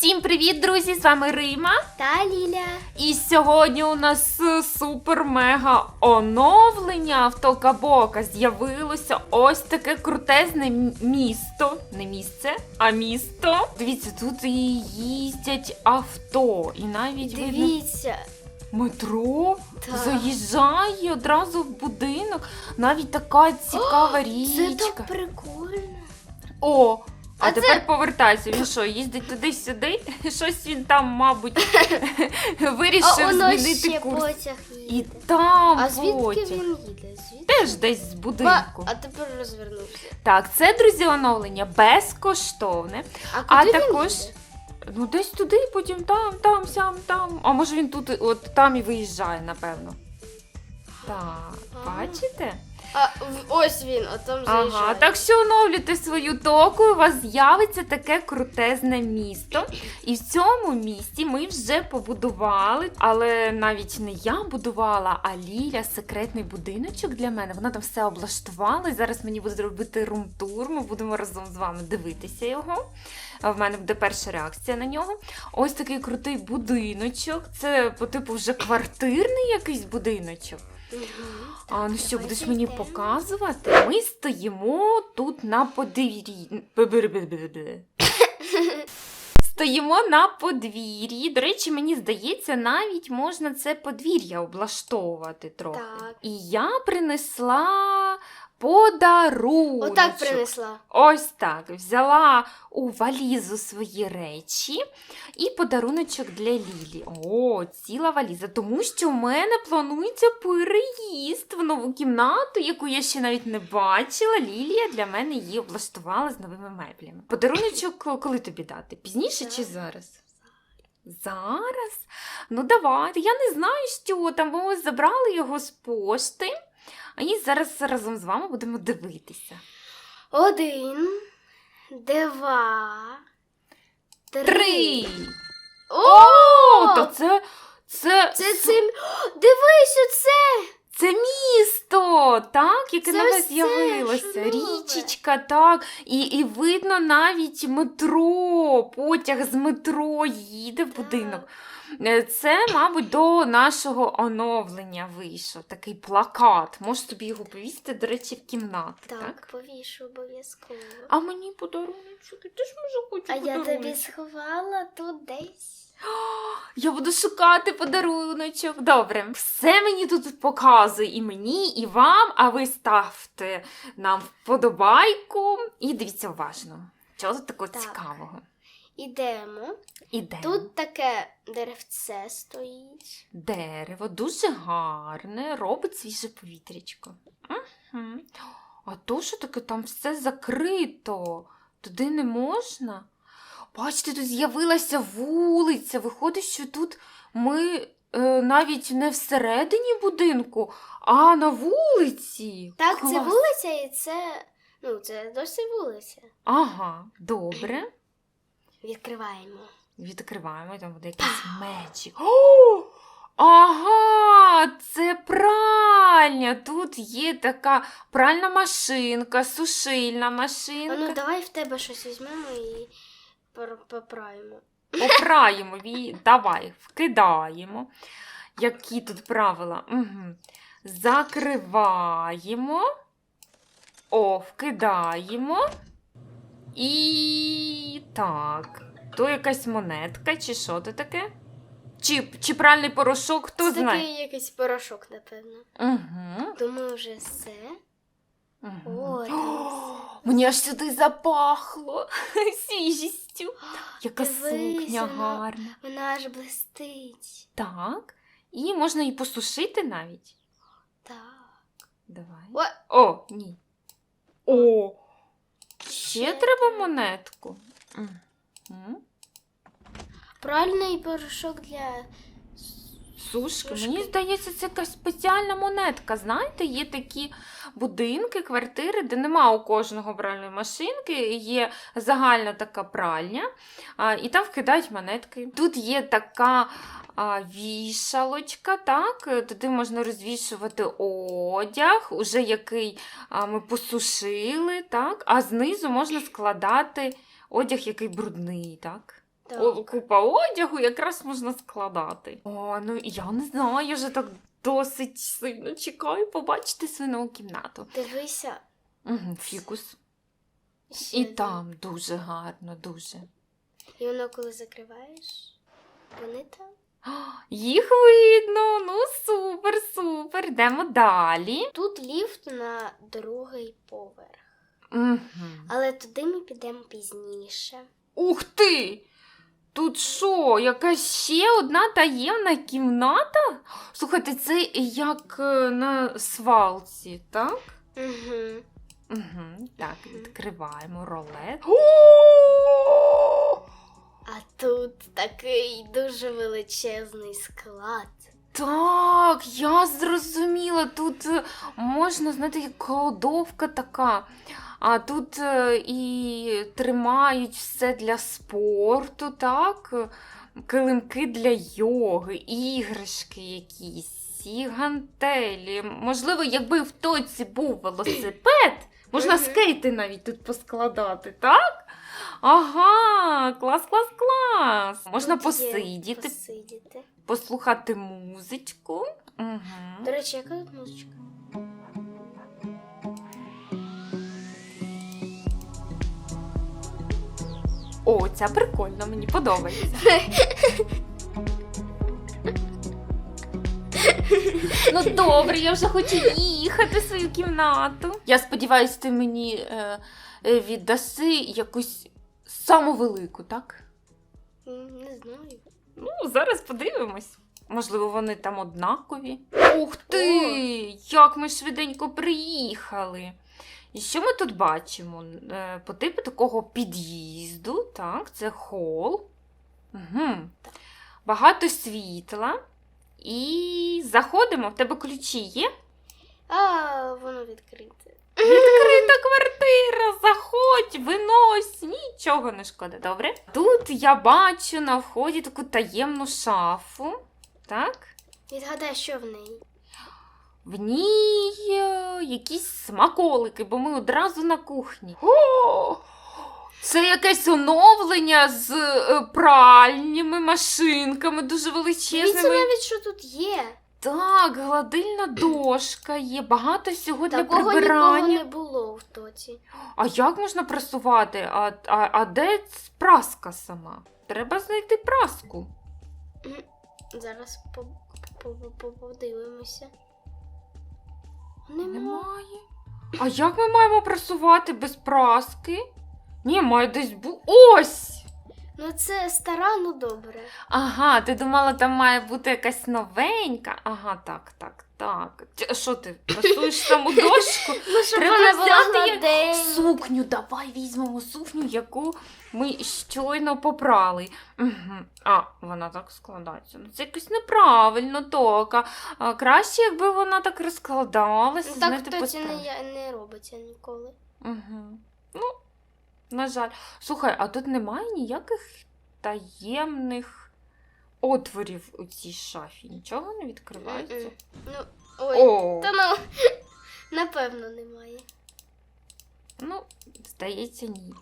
Всім привіт, друзі! З вами Рима. Та Ліля. І сьогодні у нас е, супер-мега оновлення автокабока. З'явилося ось таке крутезне місто. Не місце, а місто. Дивіться, тут і їздять авто. І навіть видно Дивіться. метро Так. заїжджає одразу в будинок. Навіть така цікава Це річка. так прикольно. О! А, А це- тепер повертайся. Він що, їздить туди-сюди? Щось він там, мабуть, вирішив А воно змінити ще курс. потяг І там А звідки потяг. він їде? Звідки? Теж десь з будинку. А тепер розвернувся. Так, це, друзі, оновлення безкоштовне. А, А куди він також. їде? Ну, десь туди, потім там, там, сям, там. А може він тут, от там і виїжджає, напевно. Так, А. бачите? А, в- ось він, а там заїжджає. Ага, так що оновлюйте свою току, у вас з'явиться таке крутезне місто. І в цьому місті ми вже побудували, але навіть не я будувала, а Ліля секретний будиночок для мене. Вона там все облаштувала. І зараз мені буде робити рум-тур. Ми будемо разом з вами дивитися його. А В мене буде перша реакція на нього. Ось такий крутий будиночок. Це по типу вже квартирний якийсь будиночок. А ну що, будеш мені показувати? Ми стоїмо тут на подвір'ї. Стоїмо на подвір'ї. До речі, мені здається, навіть можна це подвір'я облаштовувати трохи. Так. І я принесла подарунок. Отак принесла. Ось так. Взяла у валізу свої речі і подаруночок для Лілі. О, ціла валіза. Тому що в мене планується переїзд в нову кімнату, яку я ще навіть не бачила. Лілія для мене її облаштувала з новими меблями. Подаруночок коли тобі дати? Пізніше чи зараз? Зараз? Ну давайте. Я не знаю, що там, ми забрали його з пошти. А і зараз разом з вами будемо дивитися. Один, два, три. Три! О! То це. Це, Це цим. Дивись оце! це місто, так, яке Це нове все з'явилося. Річечка, так. І, і видно навіть метро, потяг з метро їде в будинок. Е, Це, мабуть, до нашого оновлення вийшов такий плакат. Можеш тобі його повісити, до речі, в кімнату. Так. Так, повішу обов'язково. А мені подаруночок, я теж може хочу А я тобі сховала тут десь. Я буду шукати подаруночок. Добре, все мені тут показує і мені, і вам, а ви ставте нам вподобайку і дивіться уважно. Чого тут такого Так. цікавого? Ідемо. Ідемо. Тут таке деревце стоїть. дерево дуже гарне, робить свіже повітрячко. Угу. А то що таке там все закрито? Туди не можна? Бачите, тут з'явилася вулиця. Виходить, що тут ми е, навіть не всередині будинку, а на вулиці. Так, це вулиця і це. Ну, це досить вулиця. Ага, добре. Відкриваємо. Відкриваємо, і там буде якийсь мечик. О! Ага, це пральня. Тут є така пральна машинка, сушильна А ну давай в тебе щось візьмемо і поправимо. Поправимо її. Давай, вкидаємо. Які тут правила? Угу. Закриваємо. О, вкидаємо. І так. То якась монетка, чи що то таке? Чи, чи пральний порошок, хто це знає? такий якийсь порошок, напевно. Угу. Думаю, вже все. Угу. О, Мені аж сюди запахло свіжістю. Яка Дивись, сукня вона- гарна. Вона аж блистить. Так. І можна її посушити навіть. Так. Давай. О, О, ні. О! Ще треба монетку. Правильний порошок для. Сушки. Сушки. Мені здається, це якась спеціальна монетка. Знаєте, є такі будинки, квартири, де нема у кожного пральної машинки, є загальна така пральня, а, і там вкидають монетки. Тут є така а, вішалочка, так, туди можна розвішувати одяг, уже який а, ми посушили, так, а знизу можна складати одяг, який брудний, так. О, купа одягу якраз можна складати. О, ну я не знаю, я вже так досить сильно чекаю побачити свою нову кімнату. Дивися. Угу, фікус. ще І один. там дуже гарно, дуже. І воно коли закриваєш, вони там. Їх видно, ну супер, супер. Йдемо далі. Тут ліфт на другий поверх. Угу. Але туди ми підемо пізніше. Ух ти! Тут що, якась ще одна таємна кімната? Слухайте, це як е, на свалці, так? Угу. Угу. Так, відкриваємо ролет. А тут такий дуже величезний склад. Так, я зрозуміла. Тут е, можна, знаєте, як кладовка така. А тут е, і тримають все для спорту, так? Килимки для йоги, іграшки якісь, і гантелі. Можливо, якби в тоці був велосипед, можна скейти навіть тут поскладати, так? Ага, клас, клас, клас. Можна Тут є посидіти, посидіти. послухати музичку. Угу. До речі, яка тут музичка? О, ця прикольна, мені подобається. Ну добре, я вже хочу їхати в свою кімнату. Я сподіваюся, ти мені е, е, віддаси якусь саму велику, так? Не знаю. Ну, зараз подивимось. Можливо, вони там однакові. Ух ти! Як ми швиденько приїхали. І що ми тут бачимо? Е, По типу такого під'їзду, так, це хол. Угу. Багато світла. І заходимо, в тебе ключі є? А, воно відкрите. Відкрита квартира, заходь, винось, нічого не шкода, добре? Тут я бачу на вході таку таємну шафу. Так? Відгадай, що в неї. В ній е, якісь смаколики, бо ми одразу на кухні. О! Це якесь оновлення з е, пральніми машинками, дуже Дивіться величезними. навіть, що тут є. Так, гладильна дошка є, багато всього для Такого ніколи прибирання. не було в тоці. А як можна прасувати? А, а, а де ц- праска сама? Треба знайти праску. Зараз по- по- по- подивимося. Нема. Немає. А як ми маємо прасувати без праски? Ні, має десь бу. Ось! Це стара, ну добре. Ага, ти думала, там має бути якась новенька. Ага, так, так, так. Що ти прасуєш саму дошку? Ну, щоб Треба вона була взяти гладенька. Сукню, давай візьмемо сукню, яку ми щойно попрали. Угу. А, вона так складається. Ну, це якось неправильно, тока. А, краще, якби вона так розкладалася. Ну, так в не, я- не робиться ніколи. Угу. Ну, на жаль. Слухай, а тут немає ніяких таємних отворів у цій шафі. Нічого не відкривається. Ну, ой, О, та ну, напевно, немає. ну, здається, ні.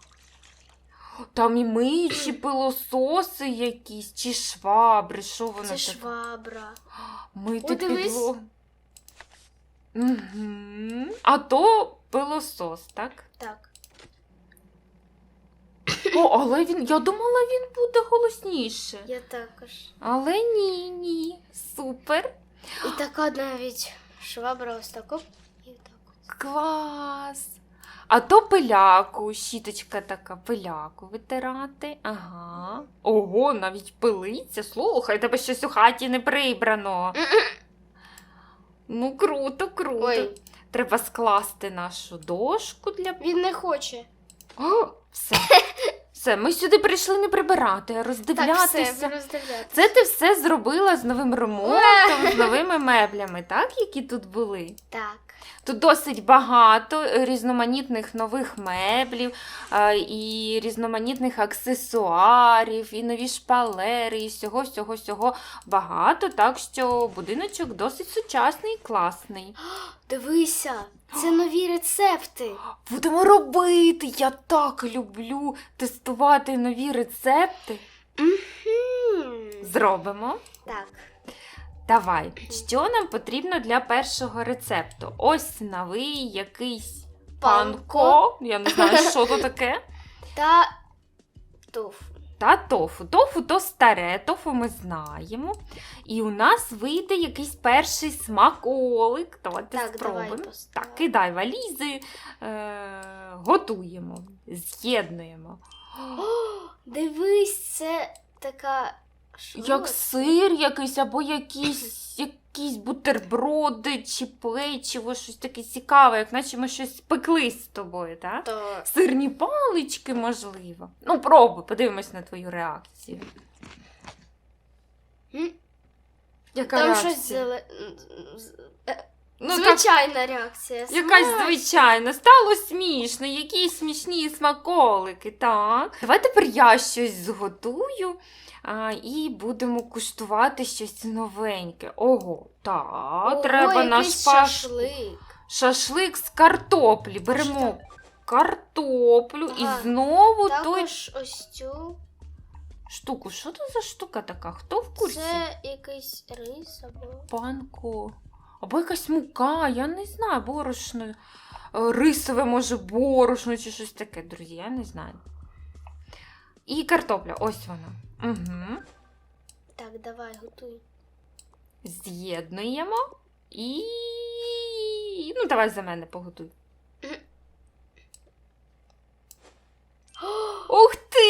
Там і миючі пилососи якісь, чи швабри, що вони Це таке? швабра. Мити О, дивись. підлогу. Угу. А то пилосос, так? Так. О, але він. Я думала, він буде голосніше. Я також. Але ні, ні. Супер. І така навіть швабра ось тако. І так. Клас. А то пиляку, щіточка така, пиляку витирати. Ага. Ого, навіть пилиться. Слухай, тебе щось у хаті не прибрано. Ну, круто, круто. Ой, Треба скласти нашу дошку для. він не хоче. О, все. Все, ми сюди прийшли не прибирати, а Так, роздивлятися. все, роздивлятися. Це ти все зробила з новим ремонтом, з новими меблями, так, які тут були? Так. Тут досить багато різноманітних нових меблів, і різноманітних аксесуарів, і нові шпалери, і всього, всього, всього багато. Так що будиночок досить сучасний і класний. Дивися, це нові рецепти. Будемо робити! Я так люблю тестувати нові рецепти. Зробимо. Так. Давай, що нам потрібно для першого рецепту? Ось новий якийсь панко. Я не знаю, що то таке. Та тофу. Та тофу. Тофу то старе, тофу ми знаємо. І у нас вийде якийсь перший смаколик. Давайте Так, спробуємо. поставимо. Так, кидай валізи, е- готуємо, з'єднуємо. Дивись, це така. Що Як сир якийсь, або якісь, якісь бутерброди чи печиво, щось таке цікаве, як наче ми щось пекли з тобою, так? То... Сирні палички, можливо. Ну, пробуй, подивимось на твою реакцію. М? Яка Там реакція? щось зеле... Ну, так, Звичайна реакція. якась звичайна. Стало смішно, якісь смішні смаколики, так. Давай тепер я щось зготую а, і будемо куштувати щось новеньке. Ого, так, Ого, треба наш паш... шашлик. шашлик з картоплі. Беремо картоплю і Ага. знову той Також ось цю. штуку. Що це за штука така? Хто в курсі? Це якийсь рис або. Панко. Або якась мука, я не знаю, борошно. е, Рисове, може, борошно чи щось таке, друзі, я не знаю. І картопля, ось вона. Угу. Так, давай, готуй. З'єднуємо і. Ну, давай за мене поготуй. Мгм. Ух ти!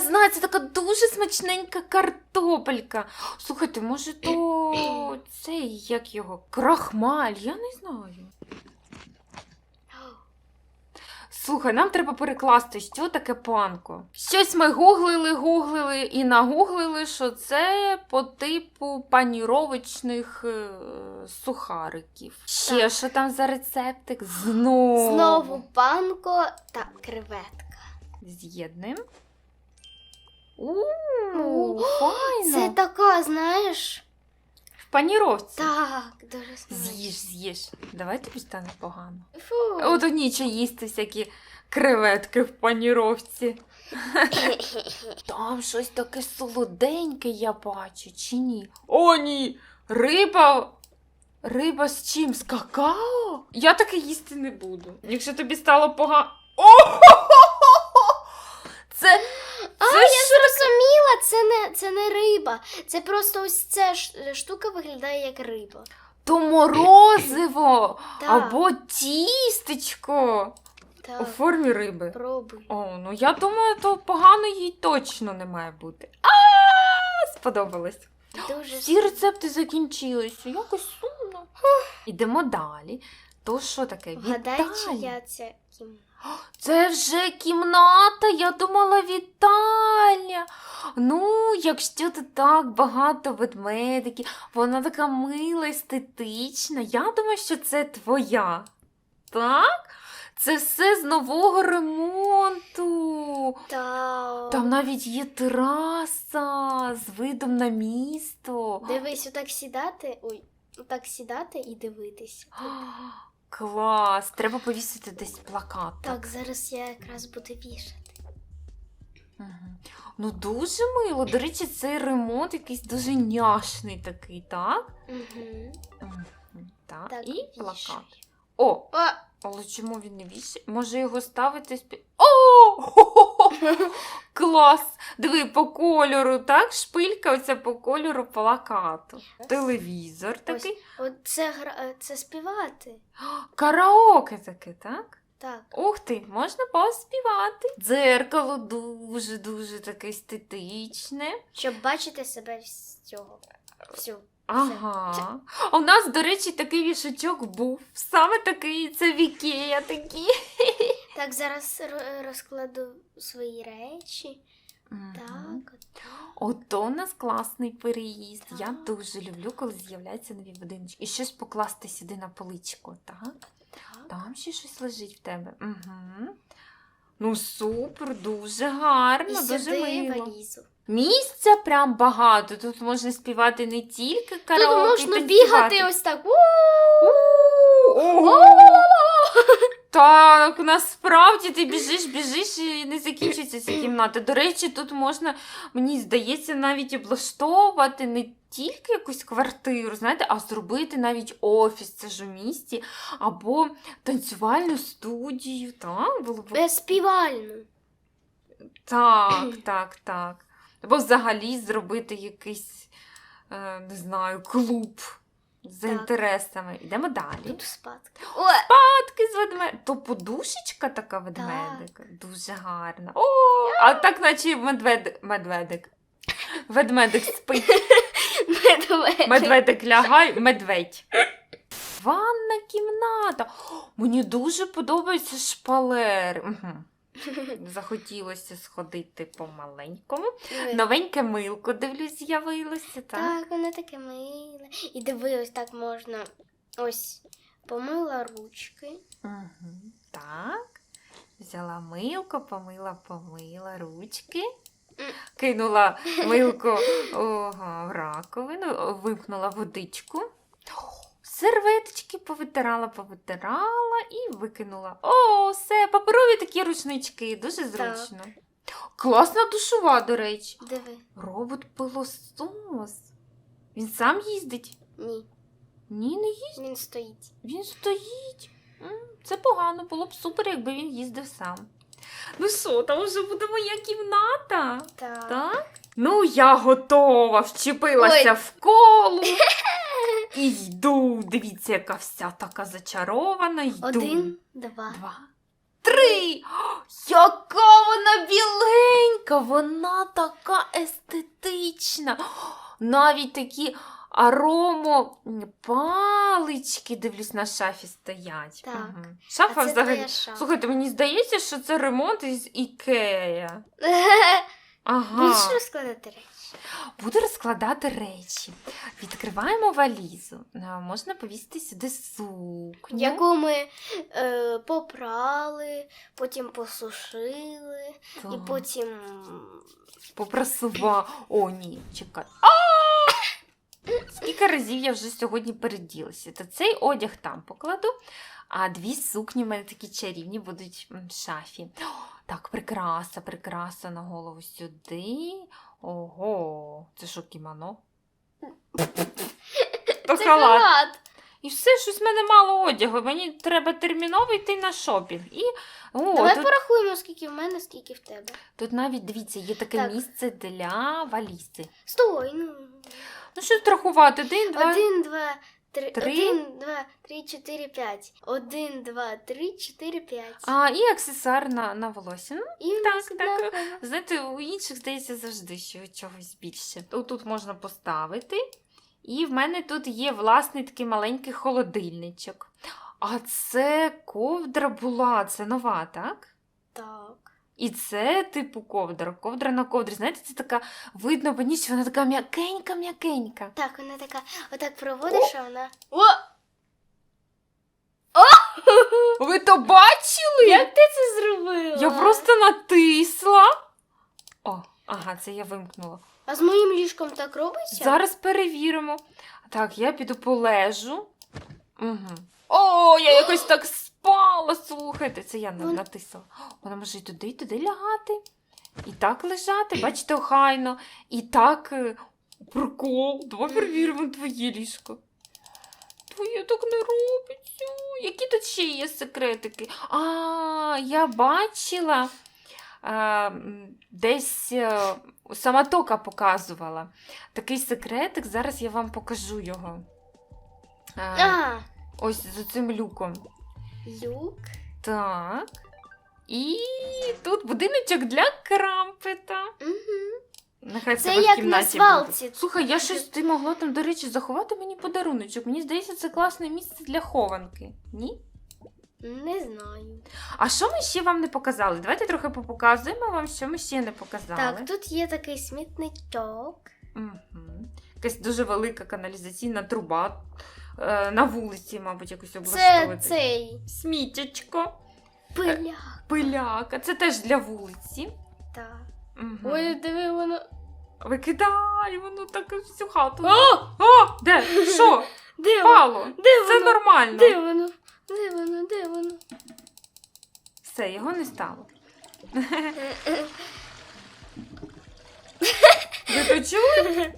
Я знаю, це така дуже смачненька картопелька. Слухайте, може, то цей, як його, крахмаль, я не знаю. Слухай, нам треба перекласти, що таке панко. Щось ми гуглили, гуглили і нагуглили, що це по типу паніровочних е, сухариків. Ще Так. що там за рецептик? Знову. Знову панко та креветка. З'єднуємо. О, У, файно. Це така, знаєш. В паніровці. Так, дуже смачно. З'їж, з'їж. Давай тобі стане погано. Фу. От нічого їсти всякі креветки в паніровці. Там щось таке солоденьке я бачу, чи ні? О, ні! Риба. Риба з чим? З какао? Я таке їсти не буду. Якщо тобі стало погано. О! Це. А, Це я зрозуміла, це не, це не риба. Це просто ось ця штука виглядає як риба. То морозиво або тістечко у формі риби. пробуй. О, ну я думаю, то погано їй точно не має бути. А, сподобалось. Дуже Всі рецепти закінчилися. Якось сумно. Ідемо далі. То що таке? Вгадай, чия це кім. Це вже кімната, я думала вітальня. Ну, якщо ти так багато ведмедиків, вона така мила, естетична. Я думаю, що це твоя. Так? Це все з нового ремонту. Та... Там навіть є тераса з видом на місто. Дивись, отак сідати. Ой, отак сідати і дивитись. Клас! Треба повісити десь плакат. Так, зараз я якраз буду вішати. Мгм. Ну, дуже мило. До речі, цей ремонт якийсь дуже няшний такий, так? Угу. Мгм. Так, Так, і вішаю. плакат. О, О, але чому він не вішає? Може його ставити спі... О! Хо-хо-хо! Клас! Диви, по кольору, так? Шпилька оця по кольору плакату. Телевізор такий. от це, гра... е, це співати. Караоке таке, так? Так. Ух ти, можна поспівати. Дзеркало дуже-дуже таке естетичне. Щоб бачити себе з цього. Всю. Ага. А у нас, до речі, такий вішачок був. Саме такий, це Вікея такі. Так, зараз розкладу свої речі. Мгм. Так, от. Ото у нас класний переїзд. Я дуже люблю, коли з'являються нові будиночки. І щось покласти сюди на поличку, так? так. Там ще щось лежить в тебе. Угу. Ну, супер, дуже гарно, І дуже сюди мило. валізу. Місця прям багато. Тут можна співати не тільки Тут караоке. можна бігати ось так. Так, насправді ти біжиш, біжиш і не закінчується ця кімната. До речі, тут можна, мені здається, навіть облаштовувати не тільки якусь квартиру, знаєте, а зробити навіть офіс, це ж у місті, або танцювальну студію. Так, було б Співальну. так, так, так. Або взагалі зробити якийсь, е, не знаю, клуб за Так. інтересами. Йдемо далі. Тут спадки. О, Спадки з ведмедика. То подушечка така ведмедика. Дуже гарна. О, а так, наче медведик. Медведик. Ведмедик спить. медведик. Медведик лягай, медведь. Ванна кімната. Мені дуже подобаються шпалери. Угу. Захотілося сходити по маленькому. Новеньке милко, дивлюсь, з'явилося. Так. Так, воно таке миле. І диви, ось так можна. Ось помила ручки. Так. Взяла милко, помила, помила ручки. Кинула милку в раковину, вимкнула водичку. Серветочки повитирала, повитирала і викинула. О, все, паперові такі рушнички, дуже зручно. Класна душова, до речі. Диви. Робот пилосос. Він сам їздить? Ні, Ні, не їздить. він стоїть. Він стоїть. Це погано, було б супер, якби він їздив сам. Ну що, там вже буде моя кімната. Так. Так? Ну, я готова, вчепилася Ой. в колу. І йду. Дивіться, яка вся така зачарована. Йду. Один, два. Два. Три. О, Яка вона біленька! Вона така естетична. О, Навіть такі аромо палички, дивлюсь, на шафі стоять. Так. Мгм. Шафа А це взагалі. шафа. Слухайте, мені здається, що це ремонт із Ікея. Ага. Будеш розкладати речі? Буду розкладати речі. Відкриваємо валізу. Можна повісити сюди сукню. Яку ми е, попрали, потім посушили, і потім. Попросува. О, ні, чекай. А! Скільки разів я вже сьогодні переділася? То цей одяг там покладу, а дві сукні в мене такі чарівні будуть в шафі. О, Так, прикраса, прикраса на голову сюди. Ого, це що кімоно? То Це халат. халат. І все, щось в мене мало одягу. Мені треба терміново йти на шопінг. І о, Давай тут, порахуємо, скільки в мене, скільки в тебе. тут навіть дивіться, є таке Так. місце для валізи. Стой, ну. Ну що тут рахувати? Один, два. Один, два, три. Три? Один, два, три, чотири, п'ять. Один, два, три, чотири, п'ять. А, і аксесуар на, на волосся. Ну, І в так, нас так. однаково. знаєте, у інших здається завжди що чогось більше. Тут можна поставити. І в мене тут є власний такий маленький холодильничок. А це ковдра була, це нова, так? Так. І це типу ковдра, ковдра на ковдрі. Знаєте, це така видно по що вона така м'якенька-м'якенька. Так, вона така, отак проводиш, а вона. О! Ви то бачили? Як ти це зробила? Я просто натисла. О, ага, це я вимкнула. А з моїм ліжком так робиться? Зараз перевіримо. Так, я піду полежу. Угу. О, я якось так спала. Слухайте, це я Вон- натисла. Вона може і туди, і туди лягати. І так лежати, бачите, охайно. І так е, прикол. Давай перевіримо твоє ліжко. Твоє так не робиться. Які тут ще є секретики? А, я бачила. е, м, Десь е, самотока показувала. Такий секретик, зараз я вам покажу його. Е, А, Ось з цим люком. Люк. Так. І тут будиночок для крампета. Угу. Нехай Це в як на кімнаті свалці. буде. Слухай, я щось ти могла там, до речі, заховати мені подаруночок. Мені здається, це класне місце для хованки. Ні? Не знаю. А що ми ще вам не показали? Давайте трохи попоказуємо вам, що ми ще не показали. Так, тут є такий смітничок. Угу. Якась дуже велика каналізаційна труба. Е, на вулиці, мабуть, якось Це облаштовувати. цей Смітячко, пиля. пиляка. Це теж для вулиці. Так. Угу. Ой, диви, воно. Викидай, воно так всю хату. О! О, де? Що? Де воно? Впало. Де Це воно? нормально. Де воно? Де воно, де воно? Все, його не стало. Ви почули?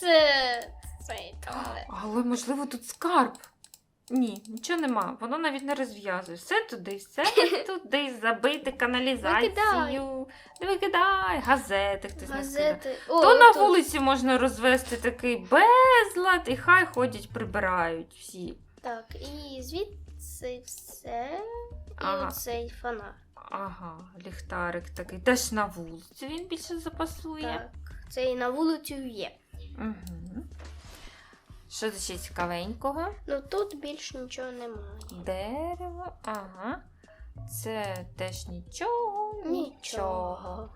Це цей туалет. Але можливо тут скарб. Ні, нічого нема. Воно навіть не розв'язує. Все туди, все туди, забити каналізацію. Не викидай, газети хтось не О, То на вулиці можна розвести такий безлад, і хай ходять, прибирають всі. Так, і звідси все. І Ага. оцей фонар. Ага, ліхтарик такий. Теж на вулиці він більше запасує. Так. Це і на вулицю є. Угу. Що тут ще цікавенького? Ну тут більш нічого немає. Дерево, ага. Це теж нічого. Нічого.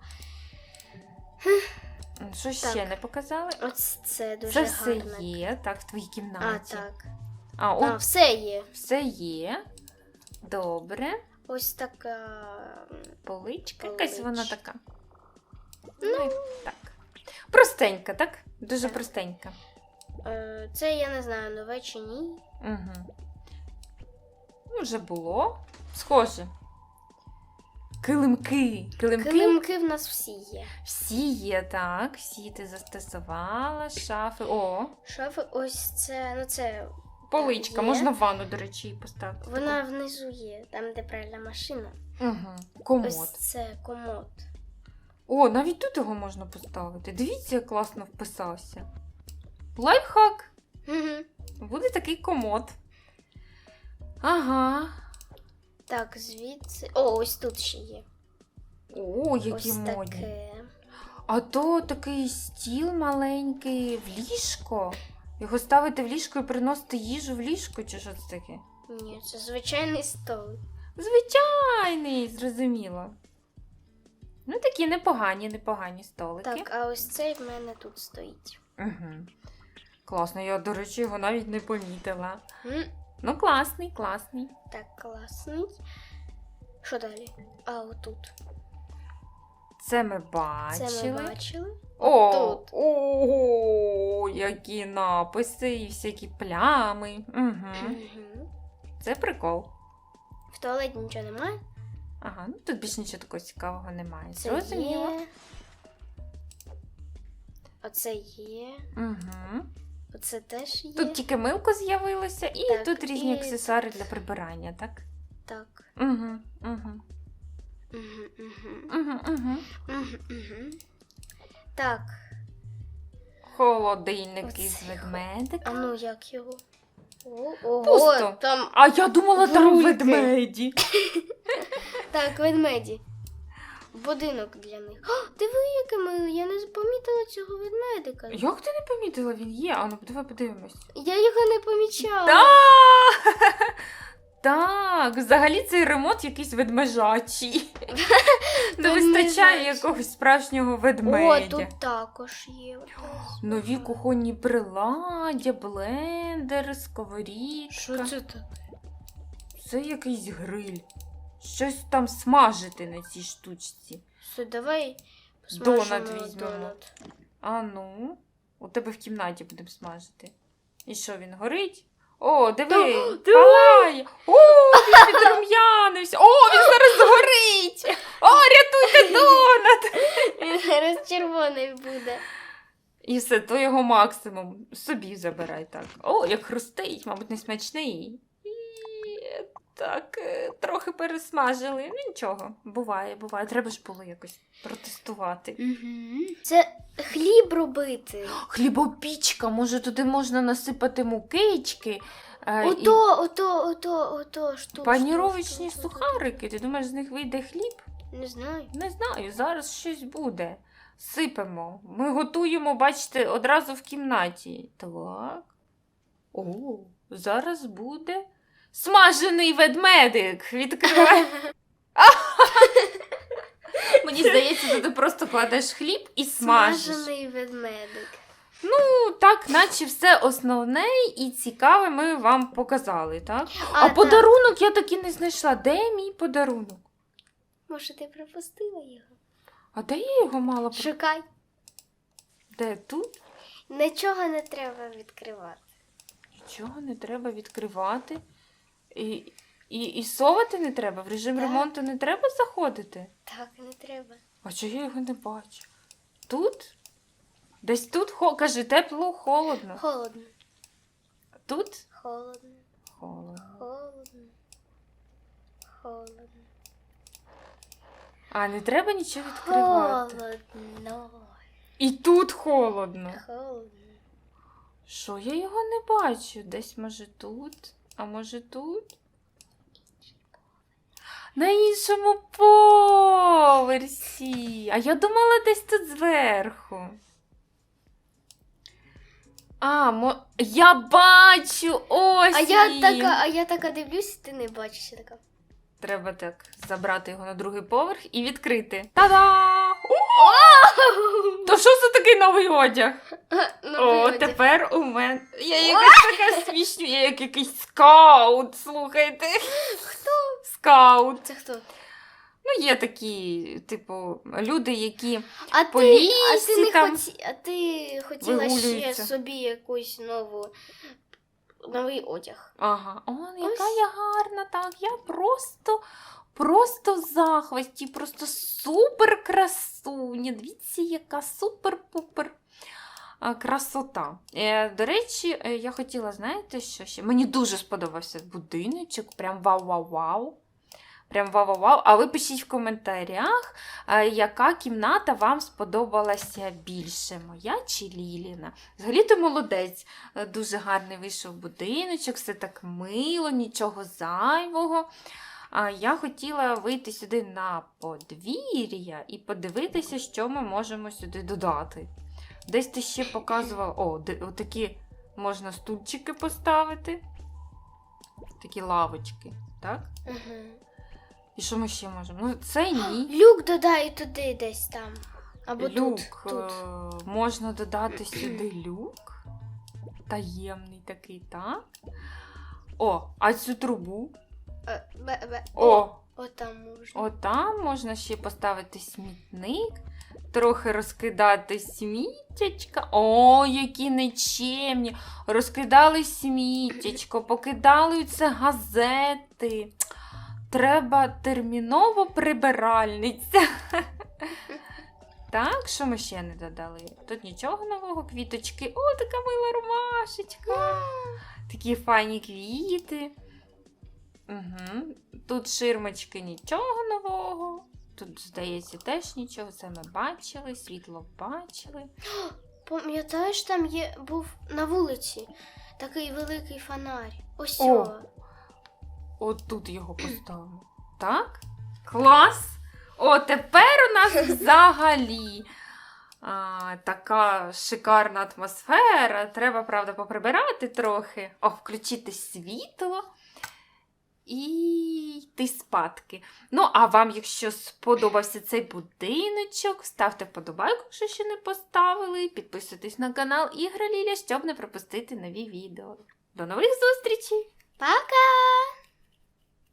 Що ще Так. не показали? Ось це дуже Це все гарно. є, так, в твоїй А, кімнаті. так. А, от А, все є. все є. Добре. Ось така. Поличка, якась вона така. Ну, так. Простенька, так? Дуже Так. простенька. Е, це я не знаю, нове чи ні. Угу. Ну, вже було. Схоже. Килимки. Килимки. Килимки в нас всі є. Всі є, так. Всі ти застосувала, шафи. О, Шафи, ось це, ну це. поличка. Є. Можна в ванну, до речі, поставити. Вона внизу є, там, де пральна машина. Угу. Комод. Ось це комод. О, навіть тут його можна поставити. Дивіться, як класно вписався. Лайфхак. Буде такий комод. Ага. Так, звідси. О, ось тут ще є. О, які ось модні. таке. А то такий стіл маленький в ліжко. Його ставити в ліжко і приносити їжу в ліжко, чи що це таке? Ні, це звичайний стол. Звичайний, зрозуміло. Ну, такі непогані, непогані столики. Так, а ось цей в мене тут стоїть. Угу. Класно, я, до речі, його навіть не помітила. М, Ну, класний, класний. Так, класний. Що далі? А, отут. Це ми бачили. Це ми бачили. О, Тут. ого, які написи і всякі плями. Угу. Мгм. Це прикол. В туалеті нічого немає. Ага, ну тут більше нічого такого цікавого немає. Це Зрозуміло. є. Оце є. Угу. Оце теж є. Тут тільки милко з'явилося, і Так, тут різні і аксесуари для прибирання, так? Так. Угу, угу. Угу, угу. Угу, угу. Угу, угу. Так, Холодильник Оце із хо- ведмедик. а ну як його? О, ого, Пусто. там А я думала, там ведмеді. так, ведмеді. Будинок для них. О, диви, яке миле, я не помітила цього ведмедика. Як ти не помітила, він є? А ну давай подивимось. Я його не помічала. Так! Так, взагалі цей ремонт якийсь ведмежачий. Не вистачає якогось справжнього О, тут також є. Нові кухонні приладдя, блендер, сковорідка. Що це таке? Це якийсь гриль. Щось там смажити на цій штучці. Все, давай Донат посмажемо візьмемо. донат. А ну, у тебе в кімнаті будемо смажити. І що, він горить? О, диви! Та- диви! Палає! О, він підрум'янився! О, він зараз згорить! О, рятуйте донат! Він зараз червоний буде. І все, то його максимум. Собі забирай так. О, як хрустить, мабуть, не смачний. Так, е, трохи пересмажили. Ну нічого, буває, буває. Треба ж було якось протестувати. Угу. Це хліб робити. Хлібопічка, може туди можна насипати мукички. е, і Ото, ото, ото, ото, штук. паніровочні штук, штук, сухарики. Ти думаєш, з них вийде хліб? Не знаю. Не знаю, зараз щось буде. Сипемо. Ми готуємо, бачите, одразу в кімнаті. Так. О, зараз буде смажений ведмедик. Відкривай. Мені здається, що ти просто кладеш хліб і смажиш. Смажений ведмедик. Ну, так, наче все основне і цікаве ми вам показали, так? А, так. подарунок я таки не знайшла. Де мій подарунок? Може, ти пропустила його? А де я його мала? про- Шукай. Де тут? Нічого не треба відкривати. Нічого не треба відкривати. І, і, і совати не треба, в режим Так. ремонту не треба заходити. Так, не треба. А чого я його не бачу? Тут? Десь тут хо... кажи, тепло, холодно. Холодно. Тут Холодно. холодно. Холодно. Холодно. А не треба нічого відкривати. Холодно. І тут холодно. Холодно. Що я його не бачу? Десь може тут, а може тут? На іншому поверсі. А я думала десь тут зверху. А, мо... я бачу! Ось! А я він! така, а я така дивлюсь, ти не бачиш я така. Треба так забрати його на другий поверх і відкрити. Та-да! То що це такий новий одяг? О, тепер у мене. Я якась така смішню, я як якийсь скаут, слухайте. Хто? Скаут. Це хто? Ну, є такі, типу, люди, які. А По ти, а ти не там хоті, а ти хотіла ще вигулюються. собі якусь нову новий одяг. Ага, о, яка Ось. я гарна, так. Я просто, просто в захваті, просто супер красуня. Дивіться, яка супер-пупер. Красота. Е, до речі, е, я хотіла, знаєте, що ще? Мені дуже сподобався будиночок, прям вау-вау-вау. Прям вау-вау-вау. А ви пишіть в коментарях, е, яка кімната вам сподобалася більше, моя чи Ліліна. Взагалі ти молодець. Дуже гарний вийшов будиночок, все так мило, нічого зайвого. Я хотіла вийти сюди на подвір'я і подивитися, що ми можемо сюди додати. Десь ти ще показував, о, де, отакі можна стульчики поставити. Такі лавочки, так? Угу. І що ми ще можемо? Ну, це ні. Люк додай туди десь там. Або люк. тут. тут. е, Можна додати сюди люк. Таємний такий, так? О, а цю трубу. Е, О, О, там можна. отам можна ще поставити смітник, трохи розкидати сміттячка. О, які нечемні. Розкидали сміттячко, покидали це газети. Треба терміново прибиральниця. Так, що ми ще не додали? Тут нічого нового, квіточки. О, така мила ромашечка. Такі файні квіти. Угу. Тут ширмочки нічого нового. Тут, здається, теж нічого. Це ми бачили, світло бачили. Пам'ятаєш, там є був на вулиці такий великий фонарь. Ось. О. О. От тут його поставимо. Так? Клас! О, тепер у нас взагалі а, така шикарна атмосфера. Треба, правда, поприбирати трохи. О, включити світло. І йти спадки. Ну, а вам, якщо сподобався цей будиночок, ставте вподобайку, якщо ще не поставили. Підписуйтесь на канал Ігра Ліля, щоб не пропустити нові відео. До нових зустрічей! Пока!